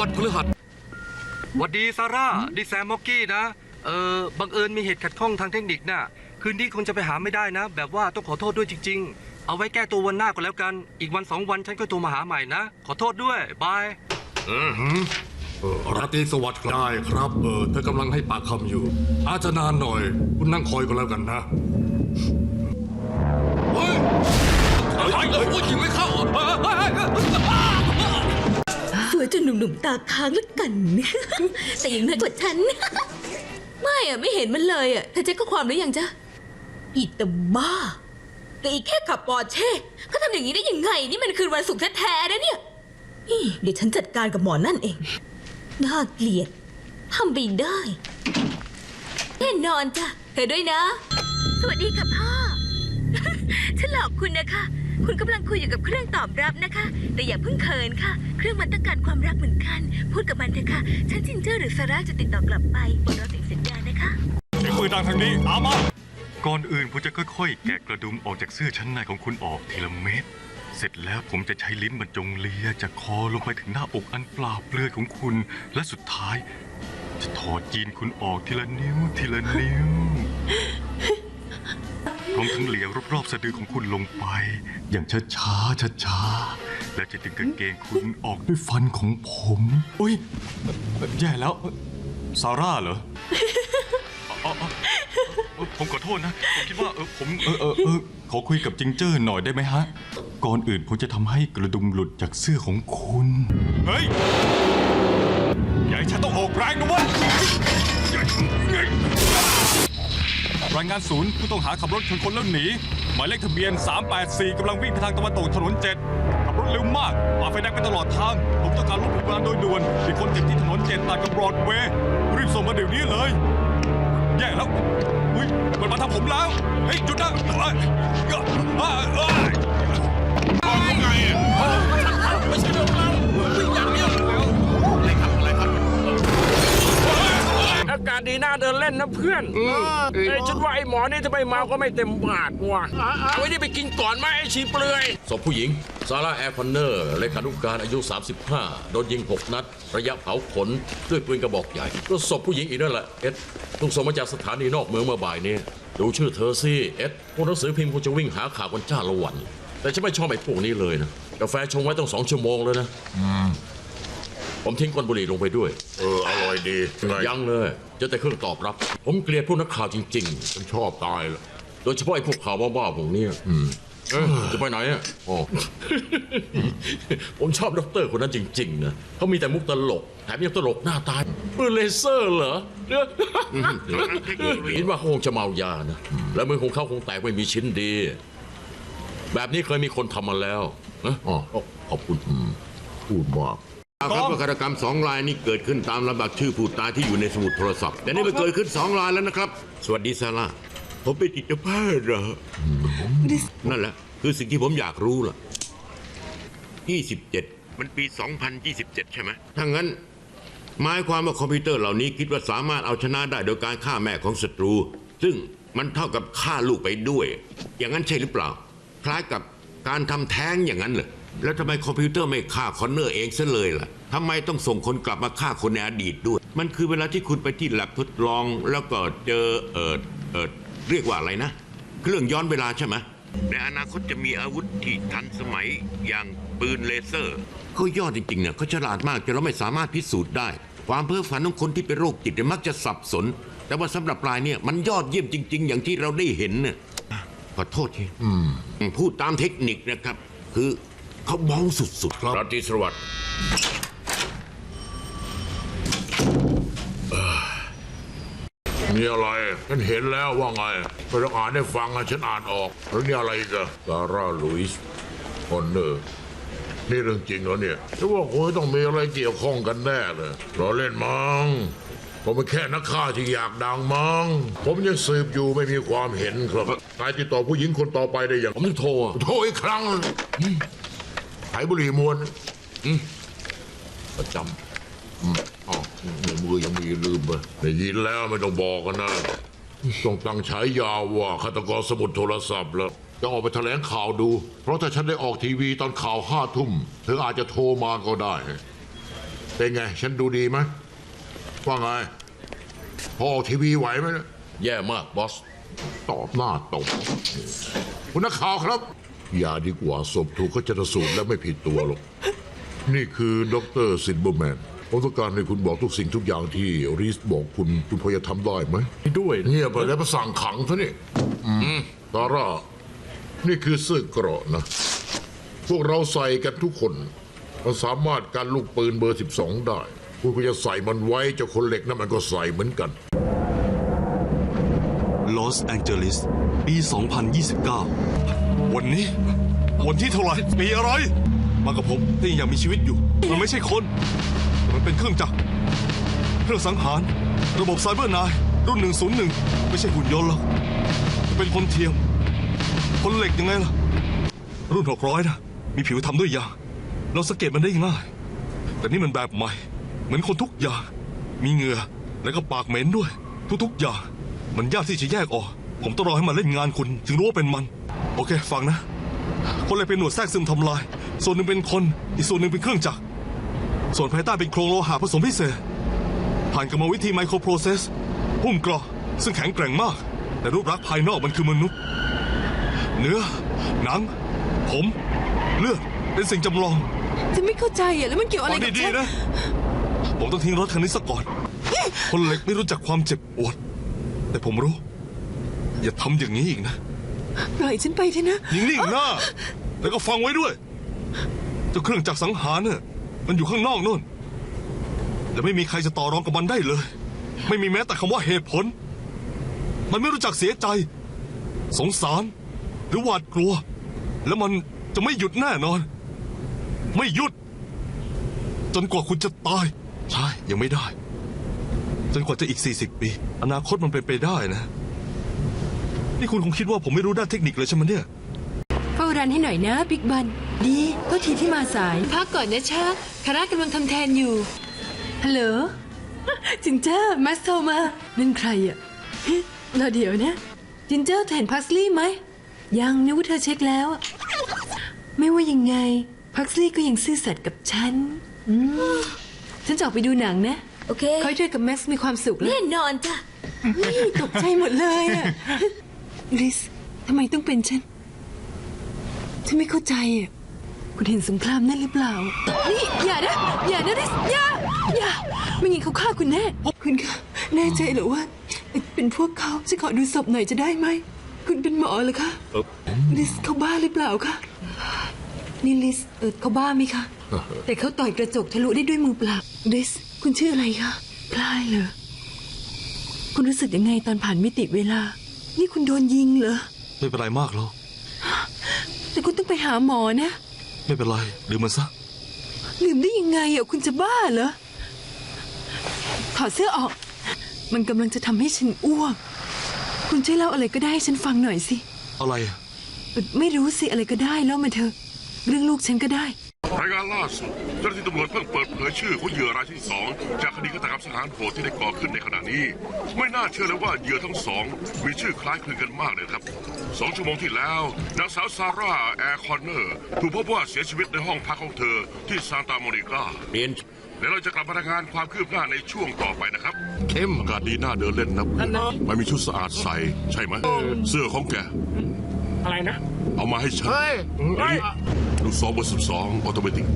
วันพฤหัสหวัดดีซาร่าดิแซมม็อกกี้นะ เออบังเอิญมีเหตุขัดข้องทางเทคนิคน่ะ คืนนี้คงจะไปหาไม่ได้นะ แบบว่าต้องขอโทษด้วยจริง ๆ เอาไว้แก้ตัววันหน้าก็แล้วกัน อีกวันสองวันฉันก็โทรมาหาใหม่นะ ขอโทษด้วยบายเออราตรีสวัสดิ์ครับได้ครับ เออเธอกำลังให้ปากคำอยู่ อาจจะนานหน่อย คุณนั่งคอยก็แล้วกันนะเฮ้ยเฮ้ยเฮ้ยโอ้ยยิงไม่เข้าอะเฮ้ย หนุ่มๆตาค้างแล้วกันแต่ยังน้อยกว่าฉัน ไม่อะไม่เห็นมันเลยอะเธอเช็คข้อความหรือยังจ๊ะอีตาบ้าแต่อีแค่ขับปอร์เช่เขาทำอย่างนี้ได้ยังไง นี่มันคืนวันศุกร์แท้ๆนะเนี่ยนี่เดี๋ยวฉันจัดการกับหมอนั่นเอง น่าเกลียดทำไปได้ แน่นอนจ้ะเธอด้วยนะ สวัสดีค่ะพ่อ ฉันหลอกคุณนะคะ คุณกำลังคุยอยู่กับเครื่องตอบรับนะคะ แต่อย่าเพิ่งเขินค่ะ เครื่องมันต้องการความรักเหมือนกัน พูดกับมันเถอะค่ะ ฉันจินเจอร์หรือซาร่าจะติดต่อกลับไปบนรอเสียงสัญญาณนะคะ เสียงปืนดังทางนี้ตามมาก่อนอื่นผมจะค่อยๆ แกะกระดุมออกจากเสื้อชั้นในของคุณออกทีละเม็ด เสร็จแล้วผมจะใช้ลิ้นบรรจงเลียจากคอลงไปถึงหน้าอกอันเปล่าเปลือยของคุณ และสุดท้าย จะถอดจีนคุณออกทีละนิ้วทีละนิ้วพ ร้อมทั้งเหลียวรอบๆสะดือของคุณลงไป อย่างช้าๆช้าๆแล้วจะดึงกางเกงคุณออกด้วยฟันของผมอุ้ยแย่แล้วซาร่าเหรออ๋ออ๋อเออผมขอโทษนะ ผมคิดว่าเออผมเออเออเออขอคุยกับจิงเจอร์หน่อยได้ไหมฮะ ก่อนอื่นผมจะทำให้กระดุมหลุดจากเสื้อของคุณ เฮ้ยอย่าให้ฉันต้องออกแรงนะเว้ย รายงานศูนย์ผู้ต้องหาขับรถชนคนแล้วหนี หมายเลขทะเบียน 384กำลังวิ่งไปทางตะวันตกถนน 7 ขับรถเร็วมากฝ่าไฟแดงไปตลอดทาง ผมต้องการรถพยาบาลโดยด่วนมีคนเจ็บที่ถนน 7ตัดกับบรอดเวย์รีบส่งมาเดี๋ยวนี้เลย แย่แล้วอุ้ยมันมาทางผมแล้วเฮ้ยหยุดนะเอ้ยเอ้ยเอ้ยเอ้ยอา กาศดีน่าเดินเล่นนะเพื่อนไอ้ยฉันว่าไอ้หมอนี่จะไม่เมาก็ไม่เต็มบาทว่ะเอาไว้นี่ไปกินก่อนไหมไอ้ชีเปลือยศพผู้หญิงซาร่าแอร์คอนเนอร์เลขานุการอายุ 35 โดนยิง 6 นัด ระยะเผาขน ด้วยปืนกระบอกใหญ่ ก็ศพผู้หญิงอีกนั่นแหละ เอ็ดถูกส่งมาจากสถานีนอกเมืองเมื่อบ่ายนี้ ดูชื่อเธอสิเอ็ดพวกหนังสือพิมพ์คงจะวิ่งหาข่าวกันจ้าละวัน แต่ฉันไม่ชอบไอ้พวกนี้เลยนะ กาแฟชงไว้ต้องสองชั่วโมงแล้วนะ ผมทิ้งก้นบุหรี่ลงไปด้วย เอออร่อยดีไงยังเลยเจะแต่เครื่องตอบรับ ผมเกลียดพวกนักข่าวจริงๆฉันชอบตายละโดยเฉพาะไอ้พวกข่าวบ้าๆพวกเนี้ยเอ้ยจะไปไหนอะอ๋อ ผมชอบด็อกเตอร์คนนั้นจริง ๆ นะเขามีแต่มุกตลกแถมยังตลกหน้าตายปืนเลเซอร์เหรอเนี่ยคิดว่าเขาคงจะเมายานะ แล้วมือของเขาคงแตกไม่มีชิ้นดี แบบนี้เคยมีคนทำมาแล้วนะอ๋อขอบคุณพูดมาก ครับว่าฆาตกรรมสองรายนี้เกิดขึ้นตามลำดับชื่อผู้ตายที่อยู่ในสมุดโทรศัพท์ แต่นี่มันเกิดขึ้นสองรายแล้วนะครับ สวัสดีซาร่าผมเป็นจิตแพทย์เหรอนั่นแหละ คือสิ่งที่ผมอยากรู้ล่ะ 27 มันปี 2027 ใช่ไหมถ้างั้น หมายความว่าคอมพิวเตอร์เหล่านี้คิดว่าสามารถเอาชนะได้โดยการฆ่าแม่ของศัตรู ซึ่งมันเท่ากับฆ่าลูกไปด้วย อย่างนั้นใช่หรือเปล่า คล้ายกับการทำแท้งอย่างนั้นเหรอ แล้วทำไมคอมพิวเตอร์ไม่ฆ่าคอนเนอร์เองซะเลยล่ะทำไมต้องส่งคนกลับมาฆ่าคนในอดีตด้วย มันคือเวลาที่คุณไปที่แลบทดลอง แล้วก็เจอเออเออเรียกว่าอะไรนะ เครื่องย้อนเวลาใช่ไหมในอนาคตจะมีอาวุธที่ทันสมัยอย่างปืนเลเซอร์เขายอดจริงๆเนี่ยเขาฉลาดมากจนเราไม่สามารถพิสูจน์ได้ ความเพ้อฝันของคนที่เป็นโรคจิตเนี่ยมักจะสับสน แต่ว่าสำหรับรายเนี่ยมันยอดเยี่ยมจริง ๆ อย่างที่เราได้เห็นเนี่ยขอโทษทีพูดตามเทคนิคนะครับ คือ เขาเบาสุดๆราตรีสวัสดิ์มีอะไรฉันเห็นแล้วว่าไงไม่ต้องอ่านให้ฟังอะฉันอ่านออก แล้วนี่อะไรอีกันซาร่าลุยส์คอนเนอร์นี่เรื่องจริงเหรอเนี่ยฉันว่าคงจะต้องมีอะไรเกี่ยวข้องกันแน่เลยรอเล่นมั้งผมเป็นแค่นักฆ่าที่อยากดังมั้งผมยังสืบอยู่ไม่มีความเห็นครับนายติดต่อผู้หญิงคนต่อไปได้อย่างผมถึงโทรอะโทรอีกครั้ง ไถบุหรี่มวนประจอืมอ๋อในมือยังมีลืมไปได้ยินแล้วไม่ต้องบอกกันนะต้องตั้งฉายาว่าฆาตกรสมุดโทรศัพท์แล้วจะออกไปแถลงข่าวดู เพราะถ้าฉันได้ออกทีวีตอนข่าวห้าทุ่ม เธออาจจะโทรมาก็ได้ เป็นไง ฉันดูดีไหมว่าไง พอออกทีวีไหวไหมเนี่ยแย่มากบอส ตอบหน้าตรงคุณนักข่าวครับ อย่าดีกว่าศพถูกเขาชนสูตรและไม่ผิดตัวหรอก นี่คือดรซินเบอร์แมนผมต้องการให้คุณบอกทุกสิ่งทุกอย่างที่รีสบอกคุณคุณพอจะทำได้ไหมด้วยเงียบไปแล้วมาสั่งขังซะนี่ตาร่า นี่คือเสื้อเกราะนะ พวกเราใส่กันทุกคนมันสามารถการลูกปืนเบอร์ 12 ได้ คุณก็จะใส่มันไว้เจ้าคนเหล็กนั่นมันก็ใส่เหมือนกันลอสแองเจลิสปี 2029 วันนี้ วันที่เท่าไหร่ปีอะไร มากับผมที่ยังมีชีวิตอยู่ มันไม่ใช่คน มันเป็นเครื่องจักร เครื่องสังหาร ระบบไซเบอร์นน์รุ่น 101 ไม่ใช่หุ่นยนต์หรอกเป็นคนเทียม คนเหล็กยังไงล่ะ รุ่น 600 นะ มีผิวทำด้วยยางเราสังเกตมันได้ง่าย แต่นี่มันแบบใหม่ เหมือนคนทุกอย่าง มีเหงื่อ แล้วก็ปากเหม็นด้วย ทุกๆอย่าง มันยากที่จะแยกออก ผมต้องรอให้มันเล่นงานคุณ ถึงรู้ว่าเป็นมัน โอเค ฟังนะ คนเลยเป็นหนวดแทรกซึมทำลาย ส่วนหนึ่งเป็นคน อีกส่วนหนึ่งเป็นเครื่องจักร ส่วนภายใต้เป็นโครงโลหะผสมพิเศษ ผ่านกรรมวิธีไมโครโปรเซสหุ้มเกรอซึ่งแข็งแกร่งมาก แต่รูปลักษณ์ภายนอกมันคือมนุษย์ เนื้อ หนัง ผม เลือด เป็นสิ่งจำลองฉันไม่เข้าใจอะแล้วมันเกี่ยวอะไรฟังกับดีฉันๆนะ ผมต้องทิ้งรถคันนี้ซะก่อน คนเหล็กไม่รู้จักความเจ็บปวด แต่ผมรู้ อย่าทำอย่างนี้อีกนะ ปล่อยฉันไปเถอะนะ ยิงนิ่งหน้า แล้วก็ฟังไว้ด้วย เจ้าเครื่องจักรสังหารเนี่ยมันอยู่ข้างนอกโน่น และไม่มีใครจะต่อรองกับมันได้เลย ไม่มีแม้แต่คำว่าเหตุผล มันไม่รู้จักเสียใจ สงสาร หรือหวาดกลัว แล้วมันจะไม่หยุดแน่นอน ไม่หยุด จนกว่าคุณจะตาย ใช่ ยังไม่ได้ จนกว่าจะอีก 40 ปี อนาคตมันเป็นไปได้นะ นี่คุณคงคิดว่าผมไม่รู้ด้านเทคนิคเลยใช่ไหมเนี่ยเฝ้าร้านให้หน่อยนะบิ๊กบัน ดีก็ทีที่มาสาย พักก่อนนะชาคาร่ากำลังทำแทนอยู่ ฮัลโหล จินเจอร์มาสโทรมานั่นใครอะเฮ้ยรอเดี๋ยวนะ จินเจอร์เธอเห็นพักลี่ไหม ยังนึกว่าเธอเช็คแล้ว ไม่ว่ายังไง พักลี่ก็ยังซื่อสัตย์กับฉัน อืม ฉันจะออกไปดูหนังนะ โอเค คอยเธอกับแม็กซ์มีความสุขแล้วแน่นอนจ้ะนี่ตกใจหมดเลยอะ ลิสทำไมต้องเป็นฉัน ฉันไม่เข้าใจอะคุณเห็นสงครามนั่นหรือเปล่า นี่อย่านะ อย่านะลิสอย่าอย่าไม่งั้นเขาฆ่าคุณแน่คุณคะแน่ใจเหรือว่า เป็นพวกเขาจะขอดูศพหน่อยจะได้ไหม คุณเป็นหมอเหรอคะลิสเขาบ้าหรือเปล่าคะนี่ลิสเออเขาบ้าไหมคะแต่เขาต่อยกระจกทะลุได้ด้วยมือเปล่าลิสคุณชื่ออะไรคะพลายเหรอคุณรู้สึกยังไงตอนผ่านมิติเวลา นี่คุณโดนยิงเหรอ ไม่เป็นไรมากหรอกแต่คุณต้องไปหาหมอนะ ไม่เป็นไรลืมมันซะ ลืมได้ยังไงอะคุณจะบ้าเหรอ ถอดเสื้อออก มันกำลังจะทำให้ฉันอ้วก คุณช่วยเล่าอะไรก็ได้ให้ฉันฟังหน่อยสิ อะไรอะเอ่อไม่รู้สิอะไรก็ได้เล่ามาเถอะ เรื่องลูกฉันก็ได้ รายงานล่าสุดเจ้าหน้าที่ตำรวจเพิ่งเปิดเผยชื่อของเหยื่อรายที่สองจากคดีฆาตกรรมสังหารโหดที่ได้ก่อขึ้นในขณะนี้ ไม่น่าเชื่อเลยว่าเหยื่อทั้งสอง มีชื่อคล้ายคลึงกันมากเลยครับสองชั่วโมงที่แล้วนางสาวซาร่าแอร์คอนเนอร์ถูกพบว่าเสียชีวิตในห้องพักของเธอที่ซานตาโมนิกาเรียนเดี๋ยวเราจะกลับมารายงานความคืบหน้าในช่วงต่อไปนะครับ เข้มอากาศดีน่าเดินเล่นนะเพื่อนมันมีชุดสะอาดใส่ใช่ไหมเสื้อของแกอะไรนะ เอามาให้ฉันเฮ้ยเฮ้ยลูกสองบนสิบสองออโตเมติก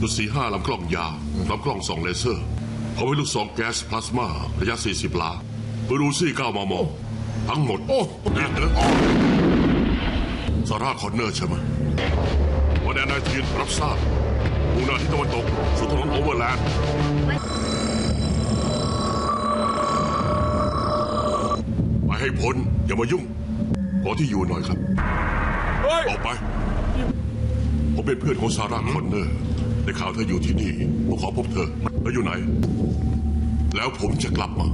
ลูกสี่ห้าลำกล้องยาวลำกล้องสองเลเซอร์เอาไว้ลูกสองแก๊สพลาสมาระยะ 40ลาปืนรูซี่9มม ทั้งหมด โอ้เรียนเด้อซาร่าคอนเนอร์ใช่ไหมวันแอนนาทีนรับทราบมุ่งหน้าที่ตะวันตกสู่ถนนโอเวอร์แลนด์ไปให้พ้น อย่ามายุ่งขอที่อยู่หน่อยครับ เฮ้ย ออกไป ผมเป็นเพื่อนของซาร่าคอนเนอร์ได้ข่าวเธออยู่ที่นี่ผมขอพบเธอแล้วอยู่ไหน แล้วผมจะกลับมา